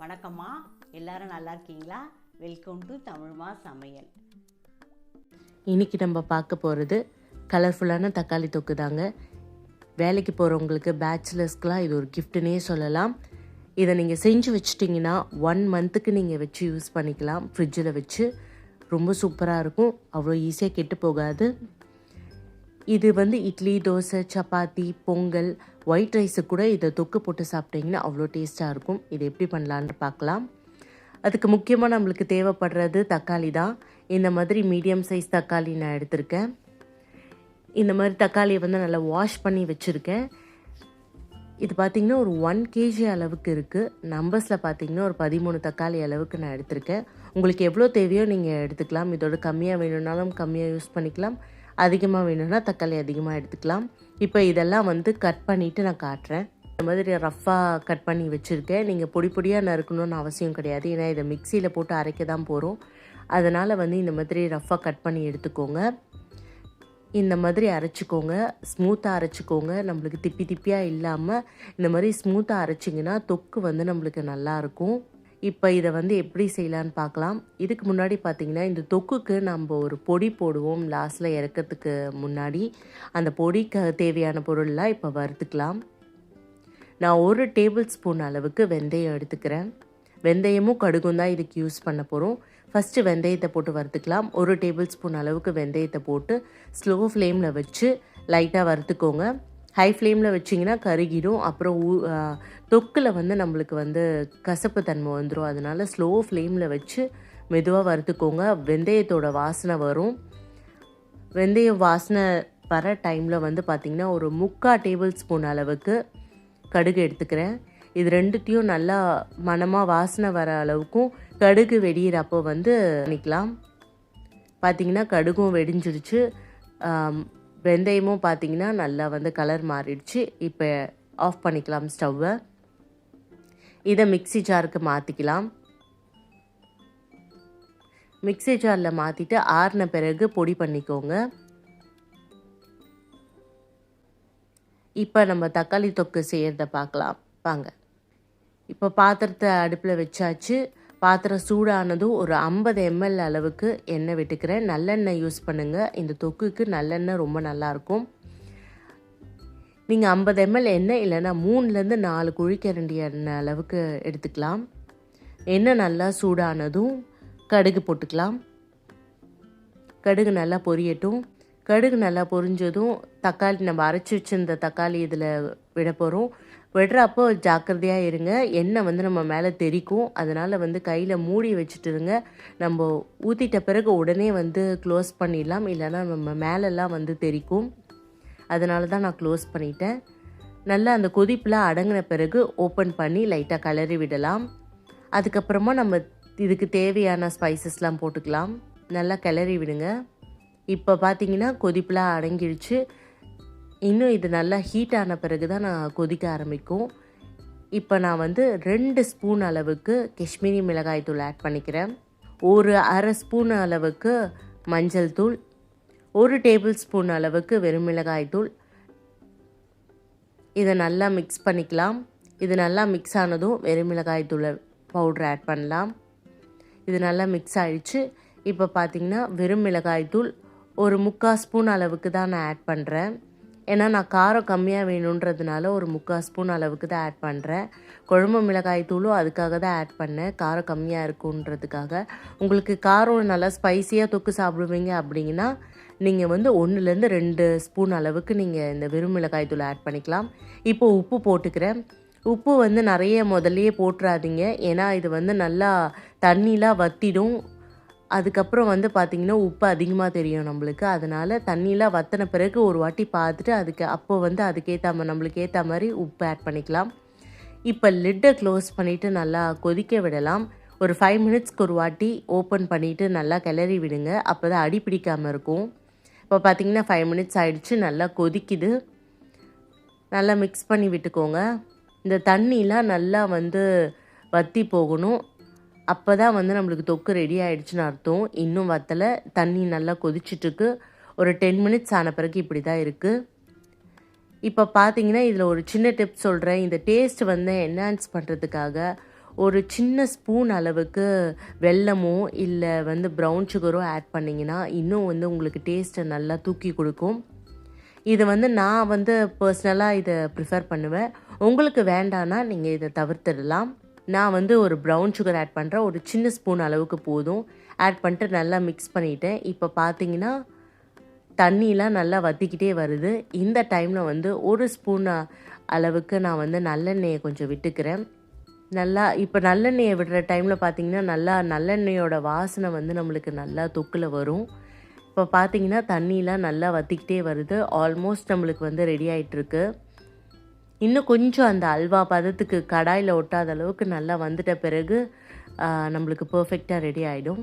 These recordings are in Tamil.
வணக்கம்மா. எல்லாரும் நல்லா இருக்கீங்களா? வெல்கம் டு தமிழ்மா சமையல். இன்னைக்கு நம்ம பார்க்க போகிறது கலர்ஃபுல்லான தக்காளி தொக்கு தாங்க. வேலைக்கு போகிறவங்களுக்கு பேச்சுலர்ஸ்க்கெலாம் இது ஒரு கிஃப்ட்டுனே சொல்லலாம். இதை நீங்கள் செஞ்சு வச்சிட்டிங்கன்னா ஒன் மந்த்துக்கு நீங்கள் வச்சு யூஸ் பண்ணிக்கலாம். ஃப்ரிட்ஜில் வச்சு. ரொம்ப சூப்பராக இருக்கும். அவ்வளோ ஈஸியாக கெட்டு போகாது. இது வந்து இட்லி தோசை சப்பாத்தி பொங்கல் ஒயிட் ரைஸு கூட இதை தொக்கு போட்டு சாப்பிட்டிங்கன்னா அவ்வளோ டேஸ்ட்டாக இருக்கும். இது எப்படி பண்ணலான்னு பார்க்கலாம். அதுக்கு முக்கியமாக நம்மளுக்கு தேவைப்படுறது தக்காளி தான். இந்த மாதிரி மீடியம் சைஸ் தக்காளி நான் எடுத்திருக்கேன். இந்த மாதிரி தக்காளியை வந்து நல்லா வாஷ் பண்ணி வச்சுருக்கேன். இது பார்த்திங்கன்னா ஒரு ஒன் கேஜி அளவுக்கு இருக்குது நம்பர்ஸில் பார்த்தீங்கன்னா ஒரு பதிமூணு தக்காளி அளவுக்கு நான் எடுத்திருக்கேன். உங்களுக்கு எவ்வளோ தேவையோ நீங்கள் எடுத்துக்கலாம். இதோட கம்மியாக வேணும்னாலும் கம்மியாக யூஸ் பண்ணிக்கலாம். அதிகமாக வேணும்னா தக்காளி அதிகமாக எடுத்துக்கலாம். இப்போ இதெல்லாம் வந்து கட் பண்ணிவிட்டு நான் காட்டுறேன். இந்த மாதிரி ரஃப்பாக கட் பண்ணி வச்சுருக்கேன். நீங்கள் பொடி பொடியாக நறுக்கணும்னு அவசியம் கிடையாது. ஏன்னா இதை மிக்சியில் போட்டு அரைக்க தான் போகிறோம் அதனால் வந்து இந்த மாதிரி ரஃப்பாக கட் பண்ணி எடுத்துக்கோங்க. இந்த மாதிரி அரைச்சிக்கோங்க. ஸ்மூத்தாக அரைச்சிக்கோங்க. நம்மளுக்கு திப்பி திப்பியாக இல்லாமல் இந்த மாதிரி ஸ்மூத்தாக அரைச்சிங்கன்னா தொக்கு வந்து நம்மளுக்கு நல்லாயிருக்கும் இப்போ இதை வந்து எப்படி செய்யலான்னு பார்க்கலாம் இதுக்கு முன்னாடி பார்த்தீங்கன்னா இந்த தொக்குக்கு நம்ம ஒரு பொடி போடுவோம். லாஸ்ட்டில் இறக்கிறதுக்கு முன்னாடி அந்த பொடிக்கு தேவையான பொருள்லாம் இப்போ வறுத்துக்கலாம். நான் ஒரு டேபிள் ஸ்பூன் அளவுக்கு வெந்தயம் எடுத்துக்கிறேன். வெந்தயமும் கடுகும் தான் இதுக்கு யூஸ் பண்ண போகிறோம் ஃபஸ்ட்டு வெந்தயத்தை போட்டு வறுத்துக்கலாம். ஒரு டேபிள் ஸ்பூன் அளவுக்கு வெந்தயத்தை போட்டு ஸ்லோ ஃப்ளேமில் வச்சு லைட்டாக வறுத்துக்கோங்க. ஹை ஃப்ளேமில் வச்சிங்கன்னா கருகிடும். அப்புறம் ஊ தொக்கில் வந்து நம்மளுக்கு வந்து கசப்பு தன்மை வந்துடும் அதனால் ஸ்லோ ஃப்ளேமில் வச்சு மெதுவாக வறுத்துக்கோங்க. வெந்தயத்தோட வாசனை வரும். வெந்தயம் வாசனை வர டைமில் வந்து பார்த்திங்கன்னா ஒரு முக்கால் டேபிள் ஸ்பூன் அளவுக்கு கடுகு எடுத்துக்கிறேன். இது ரெண்டுத்தையும் நல்லா மனமாக வாசனை வர அளவுக்கும் கடுகு வெடியிறப்போ வந்து பண்ணிக்கலாம். பார்த்திங்கன்னா கடுகும் வெடிஞ்சிருச்சு. வெந்தயமும் பார்த்திங்கன்னா நல்லா வந்து கலர் மாறிடுச்சு. இப்போ ஆஃப் பண்ணிக்கலாம் ஸ்டவ்வை இதை மிக்ஸி ஜாருக்கு மாற்றிக்கலாம் மிக்ஸி ஜாரில் மாற்றிட்டு ஆறின பிறகு பொடி பண்ணிக்கோங்க. இப்போ நம்ம தக்காளி தொக்கு செய்கிறத பார்க்கலாம். வாங்க. இப்போ பாத்திரத்தை அடுப்பில் வச்சாச்சு. பாத்திரம் சூடானதும் ஒரு ஐம்பது எம்எல் அளவுக்கு எண்ணெய் விட்டுக்கிறேன். நல்லெண்ணெய் யூஸ் பண்ணுங்கள் இந்த தொக்குக்கு நல்லெண்ணெய் ரொம்ப நல்லாயிருக்கும். நீங்கள் ஐம்பது எம்எல் எண்ணெய் இல்லைன்னா மூணுலேருந்து நாலு குழிக்கரண்டி எண்ணெய் அளவுக்கு எடுத்துக்கலாம். எண்ணெய் நல்லா சூடானதும் கடுகு போட்டுக்கலாம். கடுகு நல்லா பொரியட்டும். கடுகு நல்லா பொரிஞ்சதும் தக்காளி நம்ம அரைச்சி வச்சிருந்த தக்காளி இதில் விட போகிறோம் விடுறப்போ ஜாக்கிரதையாக இருங்க. எண்ணெய் வந்து நம்ம மேலே தெறிக்கும். அதனால் வந்து கையில் மூடி வச்சுட்டு இருங்க நம்ம ஊற்றிட்ட பிறகு உடனே வந்து க்ளோஸ் பண்ணிடலாம். இல்லைன்னா நம்ம மேலெல்லாம் வந்து தெறிக்கும். அதனால தான் நான் க்ளோஸ் பண்ணிட்டேன். நல்லா அந்த கொதிப்பெலாம் அடங்கின பிறகு ஓப்பன் பண்ணி லைட்டாக கலரி விடலாம். அதுக்கப்புறமா நம்ம இதுக்கு தேவையான ஸ்பைசஸ்லாம் போட்டுக்கலாம். நல்லா கிளறி விடுங்க. இப்போ பார்த்தீங்கன்னா கொதிப்பெலாம் அடங்கிடுச்சு இன்னும் இது நல்லா ஹீட் ஆன பிறகு தான் நான் கொதிக்க ஆரம்பிக்கும். இப்போ நான் வந்து ரெண்டு ஸ்பூன் அளவுக்கு காஷ்மீரி மிளகாய் தூள் ஆட் பண்ணிக்கிறேன். ஒரு அரை ஸ்பூன் அளவுக்கு மஞ்சள் தூள். ஒரு டேபிள் ஸ்பூன் அளவுக்கு வெறும் மிளகாய் தூள். இதை நல்லா மிக்ஸ் பண்ணிக்கலாம். இது நல்லா மிக்ஸ் ஆனதும் வெறும் மிளகாய் தூள் பவுட்ரு ஆட் பண்ணலாம். இது நல்லா மிக்ஸ் ஆயிடுச்சு. இப்போ பார்த்திங்கன்னா வெறும் மிளகாய் தூள் ஒரு முக்கால் ஸ்பூன் அளவுக்கு தான் நான் ஆட் பண்ணுறேன் ஏன்னா நான் காரம் கம்மியாக வேணுன்றதுனால ஒரு முக்கால் ஸ்பூன் அளவுக்கு தான் ஆட் பண்ணுறேன் குழம்பு மிளகாய் தூளும் அதுக்காக தான் ஆட் பண்ணேன். காரம் கம்மியாக இருக்குன்றதுக்காக. உங்களுக்கு காரம் நல்லா ஸ்பைசியாக தொக்கு சாப்பிடுவீங்க அப்படிங்கன்னா நீங்கள் வந்து ஒன்றுலேருந்து ரெண்டு ஸ்பூன் அளவுக்கு நீங்கள் இந்த வெறும் மிளகாய் தூள் ஆட் பண்ணிக்கலாம். இப்போ உப்பு போட்டுக்கிறேன். உப்பு வந்து நிறைய முதல்லையே போட்டுறாதீங்க. ஏன்னா இது வந்து நல்லா தண்ணிலாம் வத்திடும். அதுக்கப்புறம் வந்து பார்த்திங்கன்னா உப்பு அதிகமாக தெரியும் நம்மளுக்கு. அதனால் தண்ணியெலாம் வத்தின பிறகு ஒரு வாட்டி பார்த்துட்டு அதுக்கு அப்போ வந்து அதுக்கேற்ற மாதிரி நம்மளுக்கு ஏற்ற மாதிரி உப்பு ஆட் பண்ணிக்கலாம். இப்போ லிட்டை க்ளோஸ் பண்ணிவிட்டு நல்லா கொதிக்க விடலாம். ஒரு ஃபைவ் மினிட்ஸ்க்கு ஒரு வாட்டி ஓப்பன் பண்ணிவிட்டு நல்லா கிளறி விடுங்க. அப்போ தான் அடி பிடிக்காமல் இருக்கும். இப்போ பார்த்தீங்கன்னா ஃபைவ் மினிட்ஸ் ஆகிடுச்சு நல்லா கொதிக்குது. நல்லா மிக்ஸ் பண்ணி விட்டுக்கோங்க. இந்த தண்ணிலாம் நல்லா வந்து வத்தி போகணும். அப்போ தான் வந்து நம்மளுக்கு தொக்கு ரெடி ஆகிடுச்சின்னு அர்த்தம். இன்னும் வத்தலை தண்ணி நல்லா கொதிச்சிட்ருக்கு ஒரு டென் மினிட்ஸ் ஆன பிறகு இப்படி தான் இருக்குது இப்போ பார்த்தீங்கன்னா இதில் ஒரு சின்ன டிப் சொல்கிறேன் இந்த டேஸ்ட் வந்து என்ஹான்ஸ் பண்ணுறதுக்காக ஒரு சின்ன ஸ்பூன் அளவுக்கு வெல்லமோ இல்லை வந்து ப்ரௌன் சுகரோ ஆட் பண்ணிங்கன்னா இன்னும் வந்து உங்களுக்கு டேஸ்ட்டை நல்லா தூக்கி கொடுக்கும். இது வந்து நான் வந்து பர்சனலாக இதை ப்ரிஃபர் பண்ணுவேன். உங்களுக்கு வேண்டான்னா நீங்கள் இதை தவிர்த்துடலாம். நான் வந்து ஒரு ப்ரௌன் சுகர் ஆட் பண்ணுறேன் ஒரு சின்ன ஸ்பூன் அளவுக்கு போதும். ஆட் பண்ணிட்டு நல்லா மிக்ஸ் பண்ணிட்டேன். இப்போ பார்த்தீங்கன்னா தண்ணிலாம் நல்லா வற்றிக்கிட்டே வருது. இந்த டைமில் வந்து ஒரு ஸ்பூன் அளவுக்கு நான் வந்து நல்லெண்ணெயை கொஞ்சம் விட்டுக்கிறேன். நல்லா இப்போ நல்லெண்ணெயை விடுற டைமில் பார்த்தீங்கன்னா நல்லா நல்லெண்ணெயோட வாசனை வந்து நம்மளுக்கு நல்லா தொக்கில் வரும். இப்போ பார்த்தீங்கன்னா தண்ணியெலாம் நல்லா வற்றிக்கிட்டே வருது. ஆல்மோஸ்ட் நம்மளுக்கு வந்து ரெடி ஆகிட்டுருக்கு இன்னும் கொஞ்சம் அந்த அல்வா பதத்துக்கு கடாயில் ஒட்டாத அளவுக்கு நல்லா வந்துட்ட பிறகு நம்மளுக்கு பர்ஃபெக்டாக ரெடி ஆகிடும்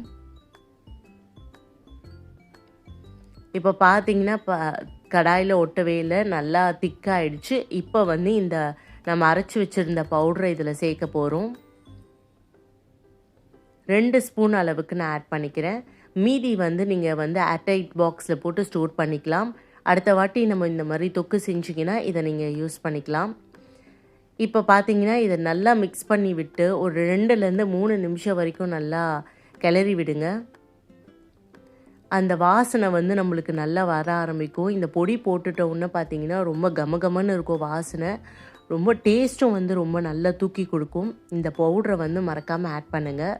இப்போ பார்த்தீங்கன்னா ப கடாயில் ஒட்டவே இல்லை நல்லா திக்காயிடுச்சு. இப்போ வந்து இந்த நம்ம அரைச்சி வச்சுருந்த பவுடரை இதில் சேர்க்க போகிறோம் ரெண்டு ஸ்பூன் அளவுக்கு நான் ஆட் பண்ணிக்கிறேன். மீதி வந்து நீங்கள் வந்து அட்டைட் பாக்ஸில் போட்டு ஸ்டோர் பண்ணிக்கலாம். அடுத்த வாட்டி நம்ம இந்த மாதிரி தொக்கு செஞ்சிங்கன்னா இதை நீங்கள் யூஸ் பண்ணிக்கலாம். இப்போ பார்த்தீங்கன்னா இதை நல்லா மிக்ஸ் பண்ணி விட்டு ஒரு ரெண்டுலேருந்து மூணு நிமிஷம் வரைக்கும் நல்லா கிளறி விடுங்க. அந்த வாசனை வந்து நம்மளுக்கு நல்லா வர ஆரம்பிக்கும். இந்த பொடி போட்டுட்டோன்னு பார்த்தீங்கன்னா ரொம்ப கமகமன்னு இருக்கும் வாசனை. ரொம்ப டேஸ்ட்டும் வந்து ரொம்ப நல்லா தூக்கி கொடுக்கும். இந்த பவுடரை வந்து மறக்காமல் ஆட் பண்ணுங்கள்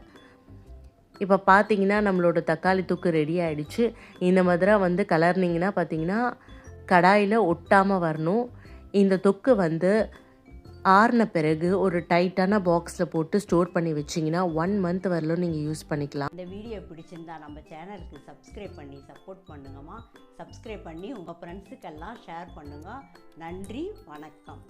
இப்போ பார்த்தீங்கன்னா நம்மளோட தக்காளி தொக்கு ரெடி ஆகிடுச்சு இந்த மாதிரி வந்து கலர்னிங்கன்னா பார்த்தீங்கன்னா கடாயில் ஒட்டாமல் வரணும். இந்த தொக்கு வந்து ஆறின பிறகு ஒரு டைட்டான பாக்ஸில் போட்டு ஸ்டோர் பண்ணி வச்சிங்கன்னா ஒன் மந்த் வரலும் நீங்கள் யூஸ் பண்ணிக்கலாம். இந்த வீடியோ பிடிச்சிருந்தா நம்ம சேனலுக்கு சப்ஸ்கிரைப் பண்ணி சப்போர்ட் பண்ணுங்கம்மா. சப்ஸ்கிரைப் பண்ணி உங்கள் ஃப்ரெண்ட்ஸுக்கெல்லாம் ஷேர் பண்ணுங்கள் நன்றி வணக்கம்.